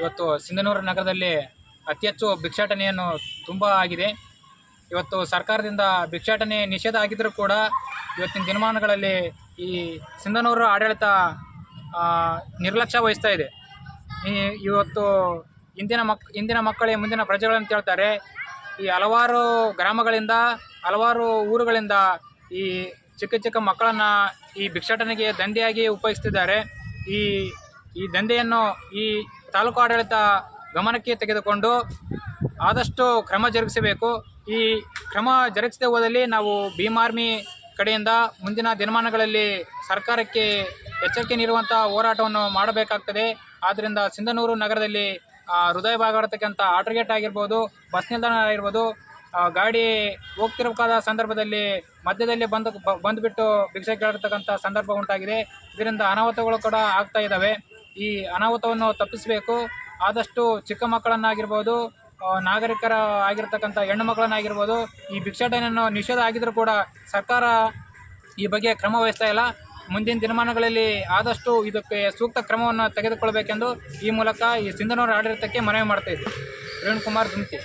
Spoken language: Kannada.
ಇವತ್ತು ಸಿಂಧನೂರು ನಗರದಲ್ಲಿ ಅತಿ ಹೆಚ್ಚು ಭಿಕ್ಷಾಟನೆಯನ್ನು ತುಂಬ ಆಗಿದೆ. ಇವತ್ತು ಸರ್ಕಾರದಿಂದ ಭಿಕ್ಷಾಟನೆ ನಿಷೇಧ ಆಗಿದ್ದರೂ ಕೂಡ ಇವತ್ತಿನ ದಿನಮಾನಗಳಲ್ಲಿ ಈ ಸಿಂಧನೂರು ಆಡಳಿತ ನಿರ್ಲಕ್ಷ್ಯ ವಹಿಸ್ತಾ ಇದೆ. ಇವತ್ತು ಇಂದಿನ ಮಕ್, ಇಂದಿನ ಮಕ್ಕಳೇ ಮುಂದಿನ ಪ್ರಜೆಗಳಂತ ಹೇಳ್ತಾರೆ, ಈ ಹಲವಾರು ಗ್ರಾಮಗಳಿಂದ, ಹಲವಾರು ಊರುಗಳಿಂದ ಈ ಚಿಕ್ಕ ಚಿಕ್ಕ ಮಕ್ಕಳನ್ನು ಈ ಭಿಕ್ಷಾಟನೆಗೆ ದಂಧೆಯಾಗಿ ಉಪಯೋಗಿಸ್ತಿದ್ದಾರೆ. ಈ ಈ ದಂಧೆಯನ್ನು ಈ ತಾಲೂಕು ಆಡಳಿತ ಗಮನಕ್ಕೆ ತೆಗೆದುಕೊಂಡು ಆದಷ್ಟು ಕ್ರಮ ಜರುಗಿಸಬೇಕು. ಈ ಕ್ರಮ ಜರುಗಿಸದೆ ಹೋದಲ್ಲಿ ನಾವು ಭೀಮ್ ಆರ್ಮಿ ಕಡೆಯಿಂದ ಮುಂದಿನ ದಿನಮಾನಗಳಲ್ಲಿ ಸರ್ಕಾರಕ್ಕೆ ಎಚ್ಚರಿಕೆ ನೀಡುವಂಥ ಹೋರಾಟವನ್ನು ಮಾಡಬೇಕಾಗ್ತದೆ. ಆದ್ದರಿಂದ ಸಿಂಧನೂರು ನಗರದಲ್ಲಿ ಹೃದಯ ಭಾಗ ಇರತಕ್ಕಂಥ ಆಗಿರ್ಬೋದು, ಬಸ್ ನಿಲ್ದಾಣ ಆಗಿರ್ಬೋದು ಗಾಡಿ ಹೋಗ್ತಿರಬೇಕಾದ ಸಂದರ್ಭದಲ್ಲಿ ಮಧ್ಯದಲ್ಲಿ ಬಂದು, ಬಂದುಬಿಟ್ಟು ಭಿಕ್ಷೆ ಕೇಳಿರ್ತಕ್ಕಂಥ ಸಂದರ್ಭ ಉಂಟಾಗಿದೆ. ಇದರಿಂದ ಅನಾಹುತಗಳು ಕೂಡ ಆಗ್ತಾ ಇದ್ದಾವೆ. ಈ ಅನಾಹುತವನ್ನು ತಪ್ಪಿಸಬೇಕು. ಆದಷ್ಟು ಚಿಕ್ಕ ಮಕ್ಕಳನ್ನಾಗಿರ್ಬೋದು ನಾಗರಿಕರ ಆಗಿರ್ತಕ್ಕಂಥ ಹೆಣ್ಣು ಮಕ್ಕಳನ್ನಾಗಿರ್ಬೋದು, ಈ ಭಿಕ್ಷಾಟನೆಯನ್ನು ನಿಷೇಧ ಆಗಿದ್ರೂ ಕೂಡ ಸರ್ಕಾರ ಈ ಬಗ್ಗೆ ಕ್ರಮ ವಹಿಸ್ತಾ ಇಲ್ಲ. ಮುಂದಿನ ದಿನಮಾನಗಳಲ್ಲಿ ಆದಷ್ಟು ಇದಕ್ಕೆ ಸೂಕ್ತ ಕ್ರಮವನ್ನು ತೆಗೆದುಕೊಳ್ಬೇಕೆಂದು ಈ ಮೂಲಕ ಈ ಸಿಂಧನೂರು ಆಡಳಿತಕ್ಕೆ ಮನವಿ ಮಾಡ್ತಾ ಇದ್ದೀವಿ ಕಿರಣ್ ಕುಮಾರ್ ದುಮ್ತಿ